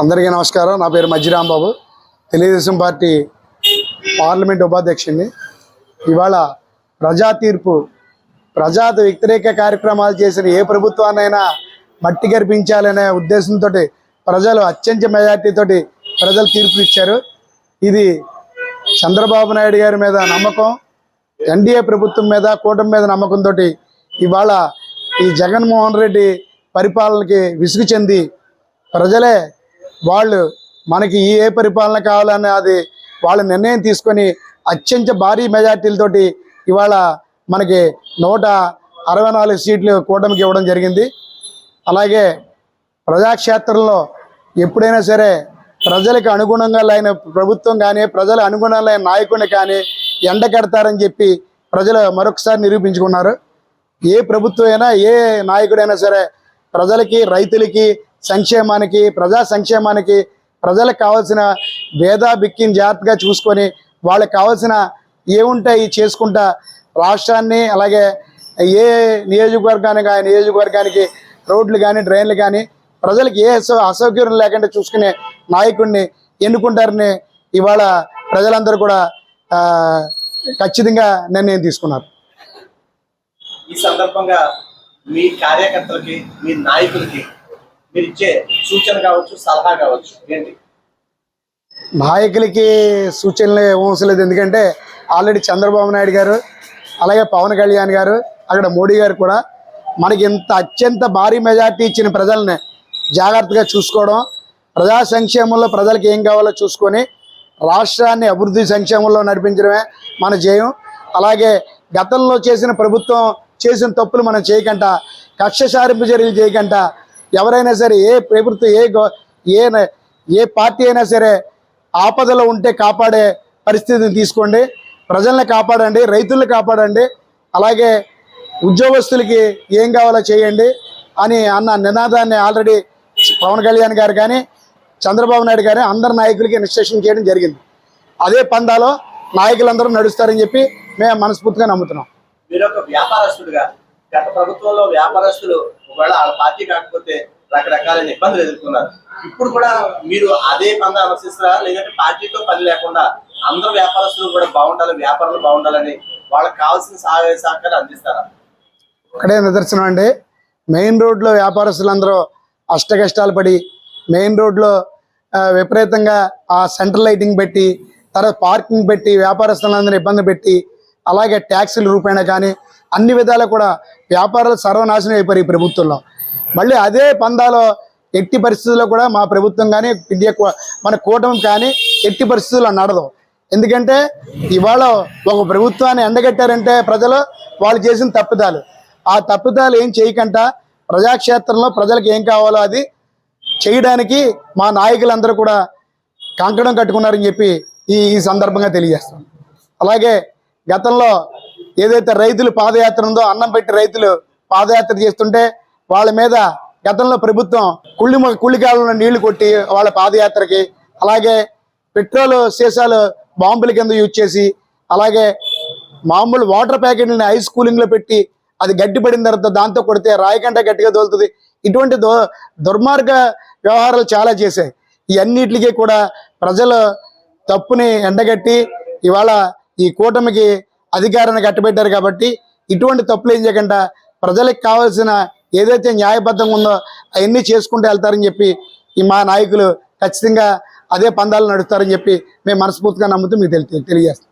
అందరికీ నమస్కారం. నా పేరు మజ్జిరాంబాబు. తెలుగుదేశం పార్టీ పార్లమెంట్ ఉపాధ్యక్షుడిని. ఇవాళ ప్రజా తీర్పు ప్రజా వ్యతిరేక కార్యక్రమాలు చేసిన ఏ ప్రభుత్వాన్నైనా మట్టి గర్పించాలనే ఉద్దేశంతో ప్రజలు అత్యంత మెజార్టీతోటి ప్రజలు తీర్పు ఇచ్చారు. ఇది చంద్రబాబు నాయుడు గారి మీద నమ్మకం ఎన్డీఏ ప్రభుత్వం మీద కూటమి మీద నమ్మకంతో ఇవాళ ఈ జగన్మోహన్ రెడ్డి పరిపాలనకి విసుగు చెంది ప్రజలే వాళ్ళు మనకి ఏ పరిపాలన కావాలని అది వాళ్ళ నిర్ణయం తీసుకొని అత్యంత భారీ మెజార్టీలతోటి ఇవాళ మనకి నూట అరవై నాలుగు సీట్లు కూటమికి ఇవ్వడం జరిగింది. అలాగే ప్రజాక్షేత్రంలో ఎప్పుడైనా సరే ప్రజలకు అనుగుణంగా లేని ప్రభుత్వం కానీ ప్రజల అనుగుణంగా లేని నాయకుడిని కానీ ఎండకడతారని చెప్పి ప్రజలు మరొకసారి నిరూపించుకున్నారు. ఏ ప్రభుత్వం అయినా ఏ నాయకుడైనా సరే ప్రజలకి రైతులకి సంక్షేమానికి ప్రజా సంక్షేమానికి ప్రజలకు కావాల్సిన భేదా బిక్కిని జాగ్రత్తగా చూసుకొని వాళ్ళకి కావాల్సిన ఏముంటాయి చేసుకుంటా రాష్ట్రాన్ని అలాగే ఏ నియోజకవర్గానికి ఆ నియోజకవర్గానికి రోడ్లు కానీ డ్రైన్లు కానీ ప్రజలకు ఏ అసౌ అసౌకర్యం లేకుండా చూసుకునే నాయకుడిని ఎన్నుకుంటారని ఇవాళ ప్రజలందరూ కూడా ఖచ్చితంగా నిర్ణయం తీసుకున్నారు. ఈ సందర్భంగా మీ కార్యకర్తలకి మీ నాయకులకి మీరు ఇచ్చే సూచన కావచ్చు సలహా కావచ్చు ఏంటి? నాయకులకి సూచనలు ఏమవసలేదు ఎందుకంటే ఆల్రెడీ చంద్రబాబు నాయుడు గారు అలాగే పవన్ కళ్యాణ్ గారు అక్కడ మోడీ గారు కూడా మనకి ఇంత అత్యంత భారీ మెజార్టీ ఇచ్చిన ప్రజల్ని జాగ్రత్తగా చూసుకోవడం ప్రజా సంక్షేమంలో ప్రజలకు ఏం కావాలో చూసుకొని రాష్ట్రాన్ని అభివృద్ధి సంక్షేమంలో నడిపించడమే మన జయం. అలాగే గతంలో చేసిన ప్రభుత్వం చేసిన తప్పులు మనం చేయకుండా కక్ష సారింపు చర్యలు చేయకుండా ఎవరైనా సరే ఏ ప్రభుత్వం ఏ ఏ న- ఏ పార్టీ అయినా సరే ఆపదలో ఉంటే కాపాడే పరిస్థితిని తీసుకోండి. ప్రజల్ని కాపాడండి రైతుల్ని కాపాడండి. అలాగే ఉద్యోగస్తులకి ఏం కావాలో చేయండి అని అన్న నినాదాన్ని ఆల్రెడీ పవన్ కళ్యాణ్ గారు కానీ చంద్రబాబు నాయుడు గారు అందరి నాయకులకి నిశ్చేషం చేయడం జరిగింది. అదే పందాలో నాయకులందరూ నడుస్తారని చెప్పి మేము మనస్ఫూర్తిగా నమ్ముతున్నాం. మీరు ఒక వ్యాపారస్తుడుగా గత ప్రభుత్వంలో వ్యాపారస్తులు ఒకవేళ వాళ్ళ పార్టీ కాకపోతే రకరకాలైన ఇబ్బందులు ఎదుర్కొన్నారు. ఇప్పుడు కూడా మీరు అదే పని ఆలోచిస్తారా? లేదంటే పార్టీతో పని లేకుండా అందరూ వ్యాపారస్తులు కూడా బాగుండాలి వ్యాపారులు బాగుండాలని వాళ్ళకి కావాల్సిన సహాయ సహకారం అందిస్తారా? ఒకటే నిదర్శనం అండి. మెయిన్ రోడ్లో వ్యాపారస్తులందరూ అష్ట కష్టాలు పడి మెయిన్ రోడ్లో విపరీతంగా ఆ సెంట్రల్ లైటింగ్ పెట్టి తర్వాత పార్కింగ్ పెట్టి వ్యాపారస్తులందరూ ఇబ్బంది పెట్టి అలాగే ట్యాక్సీల రూపేణా కానీ అన్ని విధాలు కూడా వ్యాపారాలు సర్వనాశనం అయిపోయారు ఈ ప్రభుత్వంలో. మళ్ళీ అదే పందాలో ఎట్టి పరిస్థితుల్లో కూడా మా ప్రభుత్వం కానీ ఇండియా కూ- మన కూటమి కానీ ఎట్టి పరిస్థితుల్లో నడదు. ఎందుకంటే ఇవాళ ఒక ప్రభుత్వాన్ని ఎండగట్టారంటే ప్రజలు వాళ్ళు చేసిన తప్పిదాలు. ఆ తప్పిదాలు ఏం చేయకుండా ప్రజాక్షేత్రంలో ప్రజలకు ఏం కావాలో అది చేయడానికి మా నాయకులందరూ కూడా కంకణం కట్టుకున్నారని చెప్పి ఈ ఈ సందర్భంగా తెలియజేస్తాం. అలాగే గతంలో ఏదైతే రైతులు పాదయాత్ర ఉందో అన్నం పెట్టి రైతులు పాదయాత్ర చేస్తుంటే వాళ్ళ మీద గతంలో ప్రభుత్వం కుళ్ళి కుళ్ళికాలంలో నీళ్ళు కొట్టి వాళ్ళ పాదయాత్రకి అలాగే పెట్రోల్ సీసాలు బాంబుల కింద యూజ్ చేసి అలాగే మామూలు వాటర్ ప్యాకెట్లని ఐస్ కూలింగ్లో పెట్టి అది గట్టి పడిన తర్వాత దాంతో కొడితే రాయకంటే గట్టిగా తోలుతుంది. ఇటువంటి దో దుర్మార్గ వ్యవహారాలు చాలా చేశాయి. ఇవన్నిటికీ కూడా ప్రజలు తప్పుని ఎండగట్టి ఇవాళ ఈ కూటమికి అధికారాన్ని కట్టబెట్టారు కాబట్టి ఇటువంటి తప్పులు ఏం చేయకుండా ప్రజలకు కావాల్సిన ఏదైతే న్యాయబద్ధంగా ఉందో అవన్నీ చేసుకుంటూ వెళ్తారని చెప్పి ఈ మా నాయకులు ఖచ్చితంగా అదే పందాలు నడుస్తారని చెప్పి మేము మనస్ఫూర్తిగా నమ్ముతూ మీకు తెలి తెలియజేస్తాం.